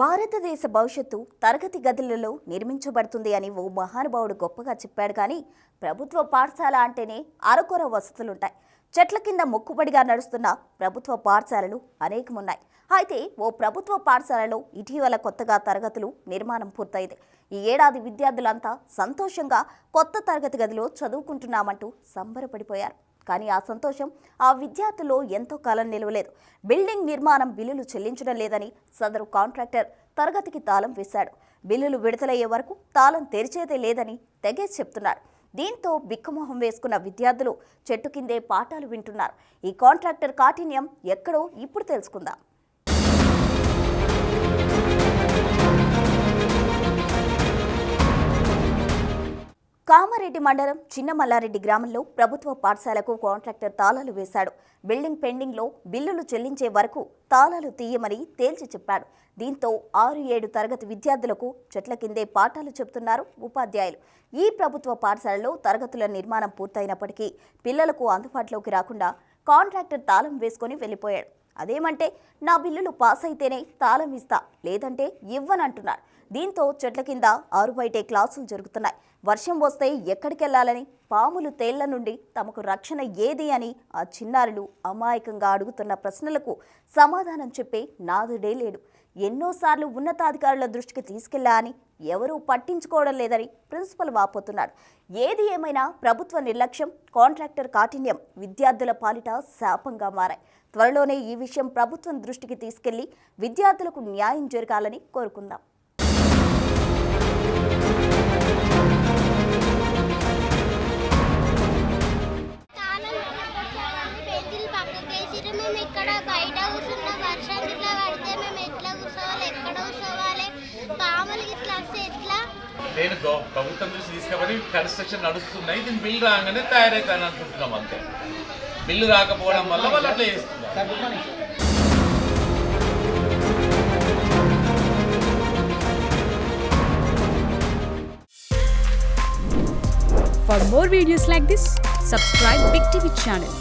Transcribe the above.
భారతదేశ భవిష్యత్తు తరగతి గదులలో నిర్మించబడుతుంది అని ఓ మహానుభావుడు గొప్పగా చెప్పాడు కానీ ప్రభుత్వ పాఠశాల అంటేనే అరకొర వసతులుంటాయి. చెట్ల కింద మొక్కుబడిగా నడుస్తున్న ప్రభుత్వ పాఠశాలలు అనేకమున్నాయి. అయితే ఓ ప్రభుత్వ పాఠశాలలో ఇటీవల కొత్తగా తరగతులు నిర్మాణం పూర్తయింది. ఈ ఏడాది విద్యార్థులంతా సంతోషంగా కొత్త తరగతి గదిలో చదువుకుంటున్నామంటూ సంబరపడిపోయారు. కానీ ఆ సంతోషం ఆ విద్యార్థుల్లో ఎంతో కాలం నిలవలేదు. బిల్డింగ్ నిర్మాణం బిల్లులు చెల్లించడం లేదని సదరు కాంట్రాక్టర్ తరగతికి తాళం వేశాడు. బిల్లులు విడుదలయ్యే వరకు తాళం తెరిచేదే లేదని తెగేసి చెప్తున్నారు. దీంతో బిక్కుమొహం వేసుకున్న విద్యార్థులు చెట్టు కిందే పాఠాలు వింటున్నారు. ఈ కాంట్రాక్టర్ కాఠిన్యం ఎక్కడో ఇప్పుడు తెలుసుకుందాం. కామారెడ్డి మండలం చిన్నమల్లారెడ్డి గ్రామంలో ప్రభుత్వ పాఠశాలకు కాంట్రాక్టర్ తాళాలు వేశాడు. బిల్డింగ్ పెండింగ్లో బిల్లులు చెల్లించే వరకు తాళాలు తీయమని తేల్చి చెప్పాడు. దీంతో ఆరు ఏడు తరగతి విద్యార్థులకు చెట్ల కిందే పాఠాలు చెబుతున్నారు ఉపాధ్యాయులు. ఈ ప్రభుత్వ పాఠశాలలో తరగతుల నిర్మాణం పూర్తయినప్పటికీ పిల్లలకు అందుబాటులోకి రాకుండా కాంట్రాక్టర్ తాళం వేసుకొని వెళ్ళిపోయాడు. అదేమంటే నా బిల్లులు పాస్ అయితేనే తాళం ఇస్తా లేదంటే ఇవ్వనంటున్నాడు. దీంతో చెట్ల కింద ఆరు బయటే క్లాసులు జరుగుతున్నాయి. వర్షం వస్తే ఎక్కడికెళ్ళాలని పాములు తేళ్ళ నుండి తమకు రక్షణ ఏది అని ఆ చిన్నారులు అమాయకంగా అడుగుతున్న ప్రశ్నలకు సమాధానం చెప్పే నాదుడే లేడు. ఎన్నోసార్లు ఉన్నతాధికారుల దృష్టికి తీసుకెళ్ళా అని ఎవరూ పట్టించుకోవడం లేదని ప్రిన్సిపల్ వాపోతున్నాడు. ఏది ఏమైనా ప్రభుత్వ నిర్లక్ష్యం కాంట్రాక్టర్ కాఠిన్యం విద్యార్థుల పాలిట శాపంగా మారాయి. త్వరలోనే ఈ విషయం ప్రభుత్వం దృష్టికి తీసుకెళ్ళి విద్యార్థులకు న్యాయం జరగాలని కోరుకుందాం. మేము ఇక్కడ బయట కూర్చున్న వర్షం ఇట్లా పడితే మేము ఎట్లా కూర్చోవాలి ఎక్కడ కూర్చోవాలి పాములు ఇట్లా వస్తే ఎట్లా నేను ప్రభుత్వం నుంచి తీసుకోబడి కన్స్ట్రక్షన్ నడుస్తున్నాయి దీన్ని బిల్ రాగానే తయారవుతాను అనుకుంటున్నాం అంతే. బిల్లు రాకపోవడం వల్ల వాళ్ళు అట్లా చేస్తున్నారు For more videos like this, subscribe Big TV channel